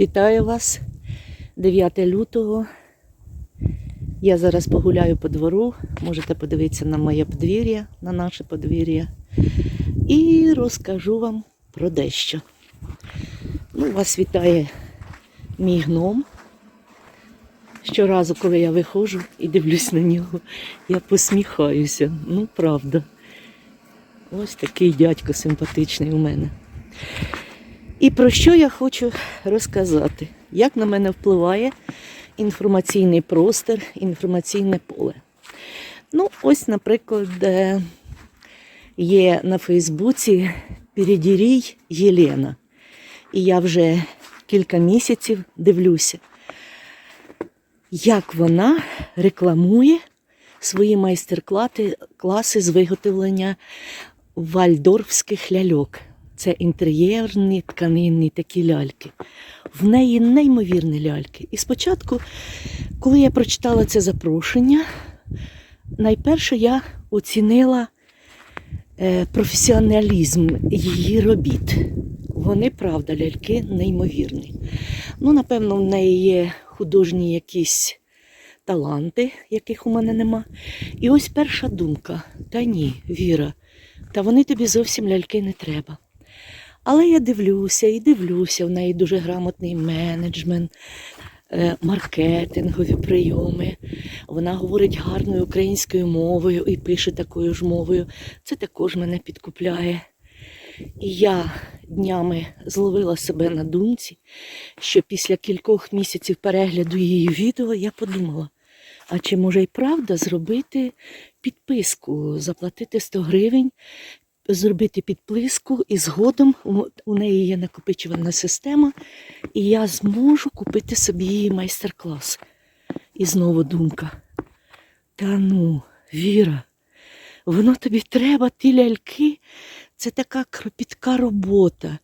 Вітаю вас 9 лютого. Я зараз погуляю по двору. Можете подивитися на моє подвір'я, на наше подвір'я. І розкажу вам про дещо. Ну, вас вітає мій гном. Щоразу, коли я виходжу і дивлюсь на нього, я посміхаюся. Ну, правда. Ось такий дядько симпатичний у мене. І про що я хочу розказати? Як на мене впливає інформаційний простір, інформаційне поле. Ну, ось, наприклад, е, є на Фейсбуці Передірій Єлена. І я вже кілька місяців дивлюся, як вона рекламує свої майстер-класи класи з виготовлення вальдорфських ляльок. Це інтер'єрні тканинні такі ляльки. В неї неймовірні ляльки. І спочатку, коли я прочитала це запрошення, найперше я оцінила е, професіоналізм її робіт. Вони, правда, ляльки неймовірні. Ну, напевно, в неї є художні якісь таланти, яких у мене нема. І ось перша думка: та ні, Віра, та вони тобі зовсім ляльки не треба. Але я дивлюся і дивлюся, в неї дуже грамотний менеджмент, е, маркетингові прийоми. Вона говорить гарною українською мовою і пише такою ж мовою. Це також мене підкупляє. І я днями зловила себе на думці, що після кількох місяців перегляду її відео я подумала, а чи може й правда зробити підписку, заплатити 100 гривень, зробити підписку, і згодом у неї є накопичувальна система, і я зможу купити собі її майстер-клас. І знову думка. Та ну, Віра, воно тобі треба, ті ляльки, це така кропітка робота.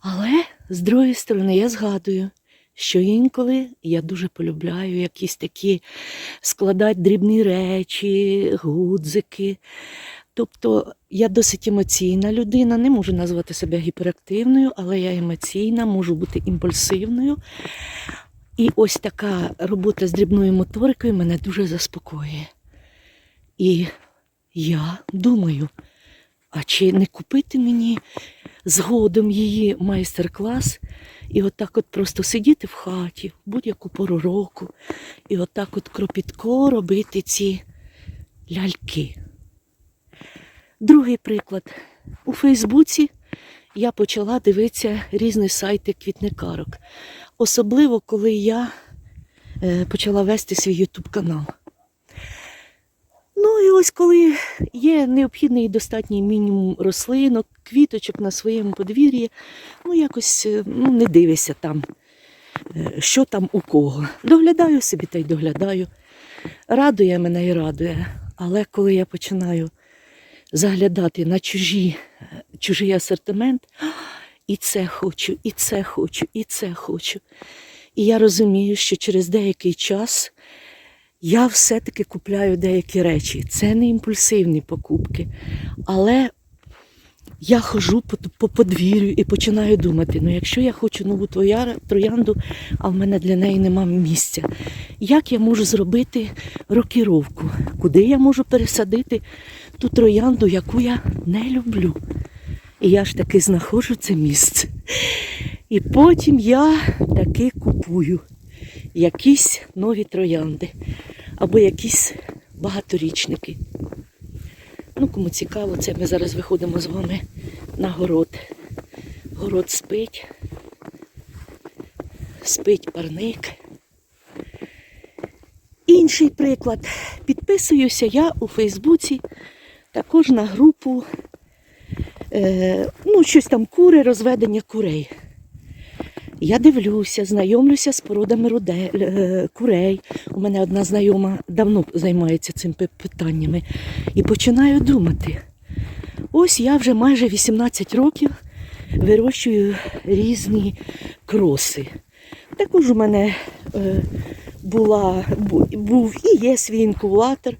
Але з другої сторони, я згадую, що інколи я дуже полюбляю якісь такі складати дрібні речі, гудзики. Тобто я досить емоційна людина, не можу назвати себе гіперактивною, але я емоційна, можу бути імпульсивною. І ось така робота з дрібною моторикою мене дуже заспокоює. І я думаю, а чи не купити мені згодом її майстер-клас і отак от просто сидіти в хаті в будь-яку пору року, і отак от кропітко робити ці ляльки. Другий приклад. У Фейсбуці я почала дивитися різні сайти квітникарок. Особливо, коли я е, почала вести свій Ютуб канал. Ну і ось коли є необхідний і достатній мінімум рослинок, квіточок на своєму подвір'ї, ну якось е, ну, не дивишся там, е, що там у кого. Доглядаю собі та й доглядаю. Радує мене і радує. Але коли я починаю заглядати на чужі, чужий асортимент, і це хочу, і це хочу, і це хочу. І я розумію, що через деякий час я все-таки купляю деякі речі. Це не імпульсивні покупки. Але я хожу по, по подвір'ю і починаю думати: ну якщо я хочу нову троя- троянду, а в мене для неї нема місця, як я можу зробити рокіровку? Куди я можу пересадити ту троянду, яку я не люблю? І я ж таки знаходжу це місце. І потім я таки купую якісь нові троянди або якісь багаторічники. Ну, кому цікаво, це ми зараз виходимо з вами на город. Город спить, спить парник. Інший приклад. Підписуюся я у Фейсбуці також на групу, е, ну, щось там кури, розведення курей. Я дивлюся, знайомлюся з породами руде, е, курей. У мене одна знайома давно займається цим питаннями. І починаю думати. Ось я вже майже 18 років вирощую різні кроси. Також у мене е, була, був і є свій інкубатор.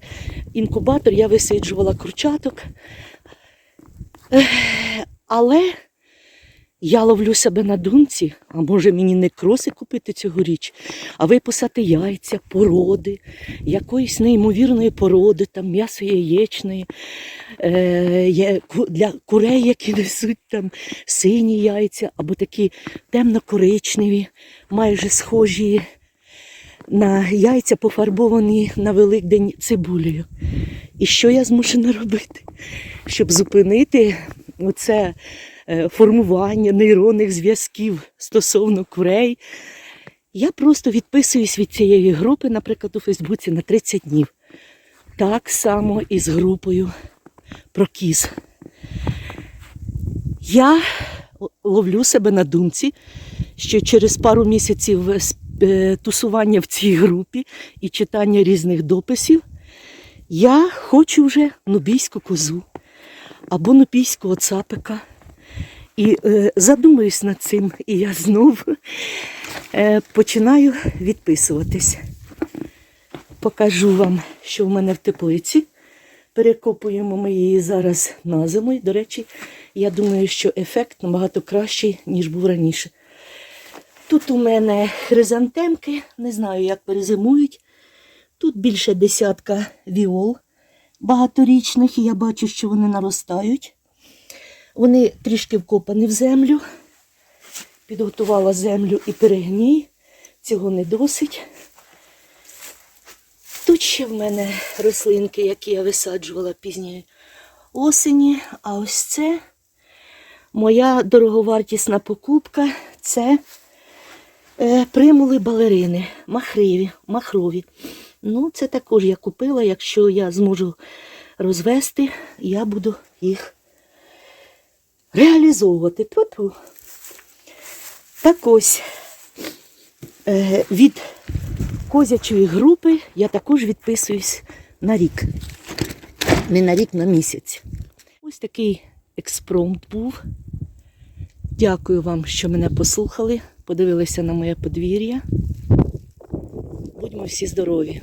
Інкубатор я висиджувала курчаток. Ех, Але Я ловлю себе на думці, а може мені не кроси купити цьогоріч, а виписати яйця, породи, якоїсь неймовірної породи, там м'ясо яєчної, е, для курей, які несуть там сині яйця, або такі темно-коричневі, майже схожі на яйця, пофарбовані на Великдень цибулею. І що я змушена робити, щоб зупинити оце е, формування нейронних зв'язків стосовно курей? Я просто відписуюсь від цієї групи, наприклад, у Фейсбуці на 30 днів. Так само і з групою про кіз. Я ловлю себе на думці, що через пару місяців тусування в цій групі і читання різних дописів я хочу вже нубійську козу або нубійського цапика. І е, задумуюсь над цим, і я знов е, починаю відписуватись. Покажу вам, що в мене в теплиці. Перекопуємо ми її зараз на зиму. До речі, я думаю, що ефект набагато кращий, ніж був раніше. Тут у мене хризантемки, не знаю, як перезимують. Тут більше десятка віол багаторічних, і я бачу, що вони наростають. Вони трішки вкопані в землю. Підготувала землю і перегній. Цього не досить. Тут ще в мене рослинки, які я висаджувала пізньої осені. А ось це моя дороговартісна покупка це примули балерини, махриві, махрові. Ну, це також я купила. Якщо я зможу розвести, я буду їх реалізовувати. Тьфу-тьфу. Так ось е, від козячої групи я також відписуюсь на рік. Не на рік, на місяць. Ось такий експромт був. Дякую вам, що мене послухали, подивилися на моє подвір'я. Будьмо всі здорові!